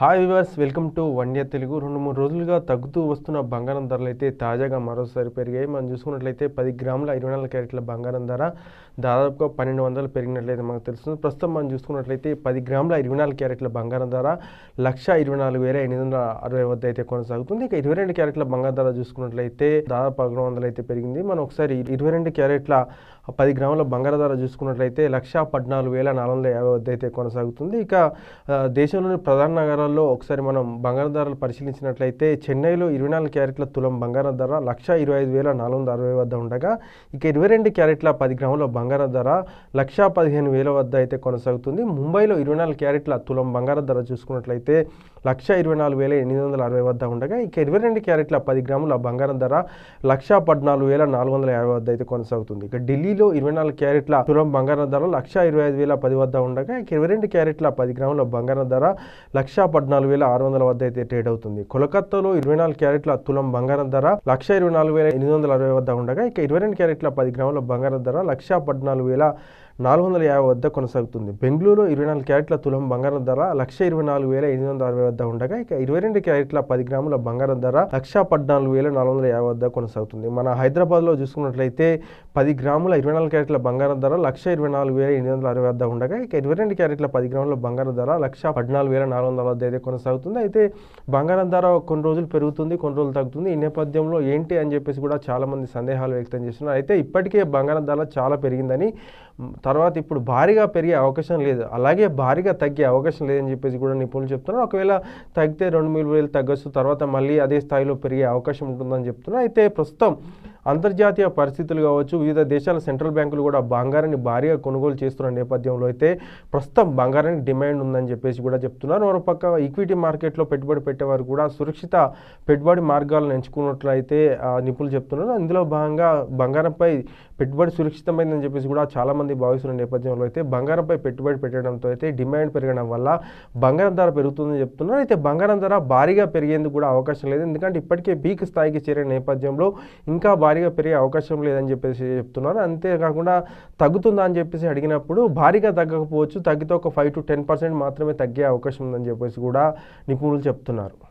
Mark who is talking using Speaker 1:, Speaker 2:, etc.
Speaker 1: Hi viewers welcome to one year Telugu రెండు మూడు రోజులుగా తగ్గుతూ వస్తున్న బంగారం ధరలు అయితే తాజాగా మరోసారి పెరిగాయి. మనం చూసుకున్నట్లయితే పది గ్రాముల ఇరవై నాలుగు క్యారెట్ల బంగారం ధర దాదాపుగా పన్నెండు వందలు పెరిగినట్లయితే మనకు తెలుస్తుంది. ప్రస్తుతం మనం చూసుకున్నట్లయితే పది గ్రాముల ఇరవై నాలుగు క్యారెట్ల బంగారం ధర లక్ష ఇరవై నాలుగు వేల ఎనిమిది వందల అరవై వద్ద అయితే కొనసాగుతుంది. ఇక ఇరవై రెండు క్యారెట్ల బంగారం ధర చూసుకున్నట్లయితే దాదాపు పదకొండు వందలు అయితే పెరిగింది. మనం ఒకసారి ఇరవై రెండు క్యారెట్ల పది గ్రాముల బంగారం ధర చూసుకున్నట్లయితే లక్ష పద్నాలుగు వేల నాలుగు వందల యాభై వద్ద అయితే కొనసాగుతుంది. ఇక దేశంలోని ప్రధాన నగరాల్లో ఒకసారి మనం బంగారం ధరలు పరిశీలించినట్లయితే చెన్నైలో ఇరవై నాలుగు క్యారెట్ల తులం బంగారం ధర లక్ష ఇరవై ఐదు వేల నాలుగు వందల అరవై వద్ద ఉండగా ఇక ఇరవై రెండు క్యారెట్ల పది గ్రాముల బంగారం ధర లక్ష పదిహేను వేల వద్ద అయితే కొనసాగుతుంది. ముంబైలో ఇరవై నాలుగు క్యారెట్ల తులం బంగారం ధర చూసుకున్నట్లయితే లక్ష ఇరవై నాలుగు వేల ఎనిమిది వందల అరవై వద్ద ఉండగా ఇక ఇరవై రెండు క్యారెట్ల పది గ్రాముల బంగారం ధర లక్ష పద్నాలుగు వేల నాలుగు వందల యాభై వద్ద అయితే కొనసాగుతుంది. ఇక ఢిల్లీలో ఇరవై నాలుగు క్యారెట్ల తులం బంగారం ధర లక్ష ఇరవై ఐదు వేల పది వద్ద ఉండగా ఇక ఇరవై రెండు క్యారెట్ల పది గ్రాముల బంగారం ధర లక్ష పద్నాలుగు వేల ఆరు వందల వద్ద అయితే ట్రేడ్ అవుతుంది. కోలకత్తాలో ఇరవై నాలుగు క్యారెట్ల తులం బంగారం ధర లక్ష ఇరవై నాలుగు వేల ఎనిమిది వందల అరవై వద్ద ఉండగా ఇక ఇరవై రెండు క్యారెట్ల పది గ్రాముల బంగారం ధర లక్ష పద్నాలుగు వేల నాలుగు వందల యాభై వద్ద కొనసాగుతుంది. బెంగళూరు ఇరవై నాలుగు క్యారెట్ల తులం బంగారం ధర లక్ష ఇరవై నాలుగు వేల ఎనిమిది వందల అరవై వద్ద ఉండగా ఇక ఇరవై రెండు క్యారెట్ల పది గ్రాముల బంగారం ధర లక్ష పద్నాలుగు వేల నాలుగు వందల యాభై వద్ద కొనసాగుతుంది. మన హైదరాబాద్లో చూసుకున్నట్లయితే పది గ్రాముల ఇరవై నాలుగు క్యారెట్ల బంగారం ధర లక్ష ఇరవై నాలుగు వేల ఎనిమిది వందల అరవై వద్ద ఉండగా ఇక ఇరవై రెండు క్యారెట్ల పది గ్రాముల బంగారం ధర లక్ష పద్నాలుగు వేల నాలుగు వందల వద్ద అయితే కొనసాగుతుంది. అయితే బంగారం ధర కొన్ని రోజులు పెరుగుతుంది కొన్ని రోజులు తగ్గుతుంది. ఈ నేపథ్యంలో ఏంటి అని చెప్పేసి కూడా చాలా మంది సందేహాలు వ్యక్తం చేస్తున్నారు. అయితే ఇప్పటికే బంగారం ధర చాలా పెరిగిందని తర్వాత ఇప్పుడు భారీగా పెరిగే అవకాశం లేదు. అలాగే భారీగా తగ్గే అవకాశం లేదని చెప్పేసి కూడా నిపుణులు చెప్తున్నారు. ఒకవేళ తగ్గితే రెండు మూడు వేలు తగ్గొచ్చు తర్వాత మళ్ళీ అదే స్థాయిలో పెరిగే అవకాశం ఉంటుందని చెప్తున్నారు. అయితే ప్రస్తుతం అంతర్జాతీయ పరిస్థితులు కావచ్చు వివిధ దేశాల సెంట్రల్ బ్యాంకులు కూడా బంగారాన్ని భారీగా కొనుగోలు చేస్తున్న నేపథ్యంలో అయితే ప్రస్తుతం బంగారానికి డిమాండ్ ఉందని చెప్పేసి కూడా చెప్తున్నారు. మరోపక్క ఈక్విటీ మార్కెట్లో పెట్టుబడి పెట్టేవారు కూడా సురక్షిత పెట్టుబడి మార్గాలను ఎంచుకున్నట్లయితే ఆ, నిపుణులు చెప్తున్నారు. అందులో భాగంగా బంగారంపై పెట్టుబడి సురక్షితమైందని చెప్పేసి కూడా చాలామంది భావిస్తున్న నేపథ్యంలో అయితే బంగారంపై పెట్టుబడి పెట్టడంతో అయితే డిమాండ్ పెరగడం వల్ల బంగారం ధర పెరుగుతుందని చెప్తున్నారు. అయితే బంగారం ధర భారీగా పెరిగేందుకు కూడా అవకాశం లేదు. ఎందుకంటే ఇప్పటికే పీక్ స్థాయికి చేరిన నేపథ్యంలో ఇంకా భారీ భారీగా పెరిగే అవకాశం లేదని చెప్పేసి చెప్తున్నారు అంతేకాకుండా తగ్గుతుందా అని చెప్పేసి అడిగినప్పుడు భారీగా తగ్గకపోవచ్చు. తగ్గితే ఒక ఫైవ్ టు టెన్ పర్సెంట్ మాత్రమే తగ్గే అవకాశం ఉందని చెప్పేసి కూడా నిపుణులు చెప్తున్నారు.